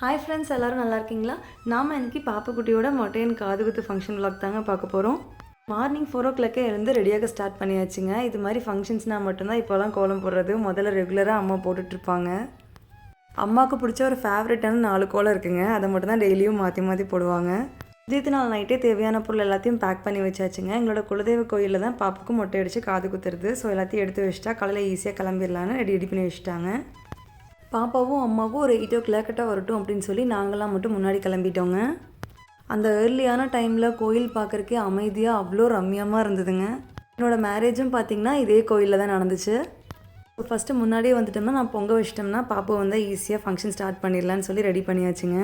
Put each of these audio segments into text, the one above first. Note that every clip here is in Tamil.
ஹாய் ஃப்ரெண்ட்ஸ் எல்லோரும் நல்லா இருக்கீங்களா? நாம் இன்னைக்கு பாப்பக்குட்டியோட மொட்டையன் காது குத்து ஃபங்க்ஷன் விளாக் தாங்க பார்க்க போகிறோம் மார்னிங் ஃபோர் ஓ கிளாக்கே எழுந்து ரெடியாக ஸ்டார்ட் பண்ணியாச்சுங்க. இது மாதிரி ஃபங்க்ஷன்ஸ்னால் மட்டும்தான் இப்போலாம் கோலம் போடுறது. முதல்ல ரெகுலராக அம்மா போட்டுட்ருப்பாங்க அம்மாவுக்கு பிடிச்ச ஒரு ஃபேவரட்டான நாலு கோலம் இருக்குங்க. அதை மட்டும்தான் டெய்லியும் மாற்றி மாற்றி போடுவாங்க. ஜீத்து நாள் நைட்டே தேவையான பொருள் எல்லாத்தையும் பேக் பண்ணி வச்சாச்சுங்க. எங்களோட குலதெய்வ கோயிலில் தான் பாப்புக்கு மொட்டை அடித்து காது குத்துறது. ஸோ எல்லாத்தையும் எடுத்து வச்சுட்டா காலையில் ஈஸியாக கிளம்பிடலான்னு ரெடி ரெடி பண்ணி வச்சுட்டாங்க. பாப்பாவும் அம்மாவும் ஒரு எயிட் ஓ கிளாக்கிட்ட வரட்டும் அப்படின்னு சொல்லி நாங்களாம் மட்டும் முன்னாடி கிளம்பிட்டோங்க. அந்த ஏர்லியான டைமில் கோயில் பார்க்குறக்கே அமைதியாக அவ்வளோ ரம்மியமாக இருந்ததுங்க. என்னோடய மேரேஜும் பார்த்திங்கன்னா இதே கோயிலில் தான் நடந்துச்சு. ஃபஸ்ட்டு முன்னாடியே வந்துட்டோம்னா நான் பொங்க வச்சிட்டோம்னா பாப்பா வந்து ஈஸியாக ஃபங்க்ஷன் ஸ்டார்ட் பண்ணிடலான்னு சொல்லி ரெடி பண்ணியாச்சுங்க.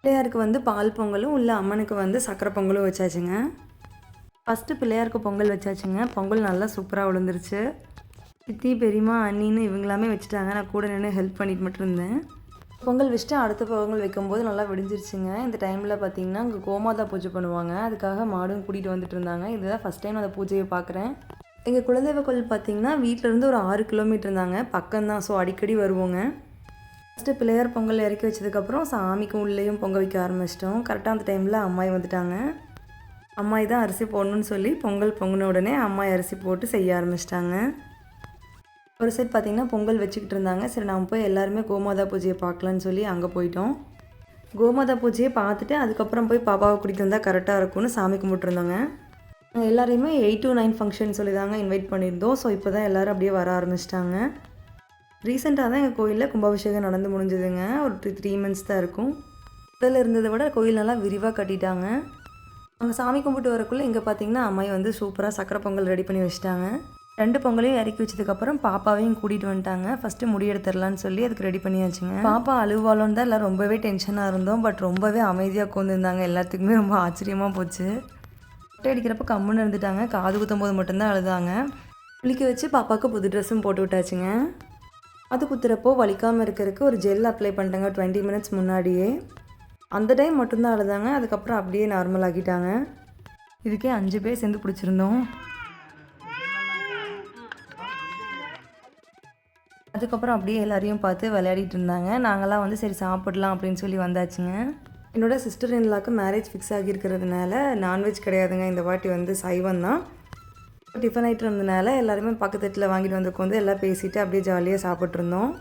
பிள்ளையாருக்கு வந்து பால் பொங்கலும் இல்லை அம்மனுக்கு வந்து சக்கரை பொங்கலும் வச்சாச்சுங்க. ஃபஸ்ட்டு பிள்ளையாருக்கு பொங்கல் வச்சாச்சுங்க. பொங்கல் நல்லா சூப்பராக விழுந்துருச்சு சித்தி பெரியம்மா அண்ணின்னு இவங்களாமே வச்சுட்டாங்க. நான் கூட நின்று ஹெல்ப் பண்ணிட்டு மட்டும் இருந்தேன். பொங்கல் வச்சுட்டு அடுத்த பொங்கல் வைக்கும்போது நல்லா விடிஞ்சிருச்சுங்க. இந்த டைமில் பார்த்தீங்கன்னா அங்கே கோமாதா பூஜை பண்ணுவாங்க. அதுக்காக மாடும் கூட்டிகிட்டு வந்துட்டு இருந்தாங்க. இதுதான் ஃபஸ்ட் டைம் அந்த பூஜையை பார்க்குறேன் எங்கள் குலதெய்வ கோயில் பார்த்தீங்கன்னா வீட்டிலேருந்து ஒரு ஆறு கிலோமீட்டர் இருந்தாங்க பக்கம்தான் ஸோ அடிக்கடி வருவோங்க. ஃபஸ்ட்டு பிள்ளையார் பொங்கல் இறக்கி வச்சதுக்கப்புறம் சாமிக்கும் உள்ளேயும் பொங்க வைக்க ஆரம்பிச்சிட்டோம். கரெக்டாக அந்த டைமில் அம்மாய் வந்துட்டாங்க. அம்மாய் தான் அரிசி போடணும்னு சொல்லி பொங்கல் பொங்கின உடனே அம்மாய் அரிசி போட்டு செய்ய ஆரம்பிச்சிட்டாங்க. ஒரு சைட் பார்த்திங்கன்னா பொங்கல் வச்சுக்கிட்டு இருந்தாங்க. சரி நம்ம போய் எல்லாருமே கோமாதா பூஜையை பார்க்கலான்னு சொல்லி அங்கே போயிட்டோம். கோமாதா பூஜையை பார்த்துட்டு அதுக்கப்புறம் போய் பாப்பாவை கூட்டிகிட்டு வந்தால் கரெக்டாக இருக்கும்னு சாமி கும்பிட்டுருந்தாங்க. நாங்கள் எல்லாரையுமே எயிட் டு நைன் ஃபங்க்ஷன் சொல்லி தாங்க இன்வைட் பண்ணியிருந்தோம். ஸோ இப்போ தான் எல்லோரும் அப்படியே வர ஆரம்பிச்சிட்டாங்க. ரீசெண்டாக தான் எங்கள் கோயிலில் கும்பாபிஷேகம் நடந்து முடிஞ்சதுங்க. ஒரு டூ த்ரீ மந்த்ஸ் தான் இருக்கும். முதல்ல இருந்ததை விட கோயில் நல்லா விரிவாக கட்டிட்டாங்க. அங்கே சாமி கும்பிட்டு வரக்குள்ளே இங்கே பார்த்தீங்கன்னா அம்மாய் வந்து சூப்பராக சக்கரை பொங்கல் ரெடி பண்ணி வச்சுட்டாங்க. ரெண்டு பொங்கலையும் இறக்கி வச்சதுக்கப்புறம் பாப்பாவையும் கூட்டிகிட்டு வந்துட்டாங்க. ஃபஸ்ட்டு முடி எடுத்துடலான்னு சொல்லி அதுக்கு ரெடி பண்ணியாச்சுங்க. பாப்பா அழுவாளோன்னு தான் எல்லாம் ரொம்பவே டென்ஷனாக இருந்தோம். பட் ரொம்பவே அமைதியாக உட்காந்துருந்தாங்க எல்லாத்துக்குமே ரொம்ப ஆச்சரியமாக போச்சு. மொட்டை அடிக்கிறப்ப கம்முன்னு இருந்துட்டாங்க. காது குத்தும் போது மட்டும்தான் அழுதாங்க. குளிக்க வச்சு பாப்பாவுக்கு புது ட்ரெஸ்ஸும் போட்டு விட்டாச்சுங்க. அது குத்துறப்போ வலிக்காமல் இருக்கிறதுக்கு ஒரு ஜெல் அப்ளை பண்ணிட்டாங்க டுவெண்ட்டி மினிட்ஸ் முன்னாடியே. அந்த டைம் மட்டும்தான் அழுதாங்க. அதுக்கப்புறம் அப்படியே நார்மல் ஆகிட்டாங்க இதுக்கே அஞ்சு பேர் சேர்ந்து பிடிச்சிருந்தோம் அதுக்கப்புறம் அப்படியே எல்லாரையும் பார்த்து விளையாடிட்டு இருந்தாங்க. நாங்களாம் வந்து சரி சாப்பிடலாம் அப்படின்னு சொல்லி வந்தாச்சுங்க. என்னோட சிஸ்டர் இன்லாக்கு மேரேஜ் ஃபிக்ஸ் ஆகியிருக்கிறதுனால நான்வெஜ் கிடையாதுங்க. இந்த வாட்டி வந்து சைவம் தான். டிஃபன் ஆகிட்டு இருந்தனால எல்லாருமே பக்கத்து வீட்டில் வாங்கிட்டு வந்து உட்காந்து எல்லாம் பேசிட்டு அப்படியே ஜாலியாக சாப்பிட்ருந்தோம்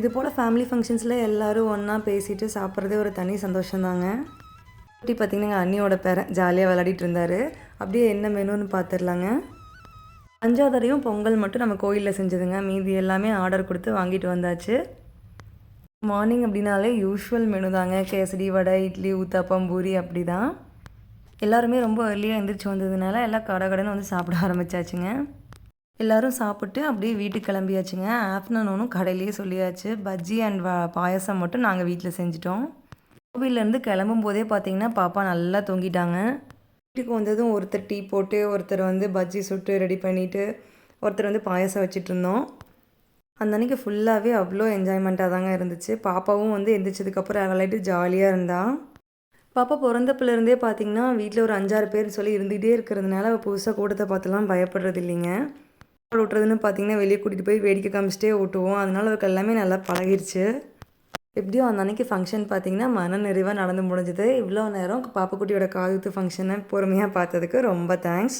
இது போல் ஃபேமிலி ஃபங்க்ஷன்ஸில் எல்லோரும் ஒன்றா பேசிட்டு சாப்பிட்றதே ஒரு தனி சந்தோஷம்தாங்க. குட்டி பார்த்திங்கன்னா எங்கள் அண்ணியோட பேரன் ஜாலியாக விளையாடிட்டு இருந்தார். அப்படியே என்ன மெனுன்னு பார்த்துடலாங்க அஞ்சாவதரையும் பொங்கல் மட்டும் நம்ம கோயிலில் செஞ்சதுங்க. மீதி எல்லாமே ஆர்டர் கொடுத்து வாங்கிட்டு வந்தாச்சு. மார்னிங் அப்படின்னாலே யூஷுவல் மெனு தாங்க. கேசரி வடை இட்லி ஊத்தாப்பம் பூரி அப்படி தான் எல்லாருமே ரொம்ப early-ஆ எந்திரிச்சு வந்ததுனால எல்லாம் கடை கடைன்னு வந்து சாப்பிட ஆரம்பிச்சாச்சுங்க. எல்லோரும் சாப்பிட்டு அப்படியே வீட்டுக்கு கிளம்பியாச்சுங்க. ஆஃப்டர்நூனும் கடையிலேயே சொல்லியாச்சு. பஜ்ஜி அண்ட் பாயசம் மட்டும் நாங்கள் வீட்டில் செஞ்சிட்டோம். கோவிலேருந்து கிளம்பும் போதே பார்த்தீங்கன்னா பாப்பா நல்லா தூங்கிட்டாங்க. வீட்டுக்கு வந்ததும் ஒருத்தர் டீ போட்டு ஒருத்தர் வந்து பஜ்ஜி சுட்டு ரெடி பண்ணிவிட்டு ஒருத்தர் வந்து பாயசம் வச்சுட்டு இருந்தோம். அந்த அன்றைக்கி ஃபுல்லாகவே அவ்வளோ என்ஜாய்மெண்ட்டாக தாங்க இருந்துச்சு. பாப்பாவும் வந்து எந்திரிச்சதுக்கப்புறம் அவளாயிட்டு ஜாலியாக இருந்தாள் பாப்பா பிறந்தப்பிலேருந்தே பார்த்தீங்கன்னா வீட்டில் ஒரு அஞ்சாறு பேர் சொல்லி இருந்துகிட்டே இருக்கிறதுனால அவள் புதுசாக கூட்டத்தை பார்த்துலாம் பயப்படுறது இல்லைங்க. விட்டுறதுன்னு பார்த்தீங்கன்னா வெளியே கூட்டிகிட்டு போய் வேடிக்கை காமிச்சிட்டே ஓட்டுவோம். அதனால அவருக்கு எல்லாமே நல்லா பழகிருச்சு. எப்படியோ அந்த அன்னைக்கு ஃபங்க்ஷன் பார்த்தீங்கன்னா மன நிறைவாக நடந்து முடிஞ்சது. இவ்வளோ நேரம் பாப்பக்குட்டியோட காதுத்து ஃபங்க்ஷனை பொறுமையாக பார்த்ததுக்கு ரொம்ப தேங்க்ஸ்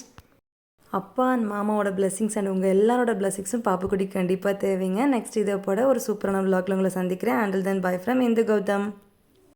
அப்பா அண்ட் மாமாவோட பிளெஸிங்ஸ் அண்ட் உங்கள் எல்லாரோட பிளெஸிங்ஸும் பாப்புக்குட்டிக்கு கண்டிப்பாக தேவைங்க. நெக்ஸ்ட் இதை போட ஒரு சூப்பரான விளாக்ல உங்களை சந்திக்கிறேன். Until then bye from Indhu Gautham.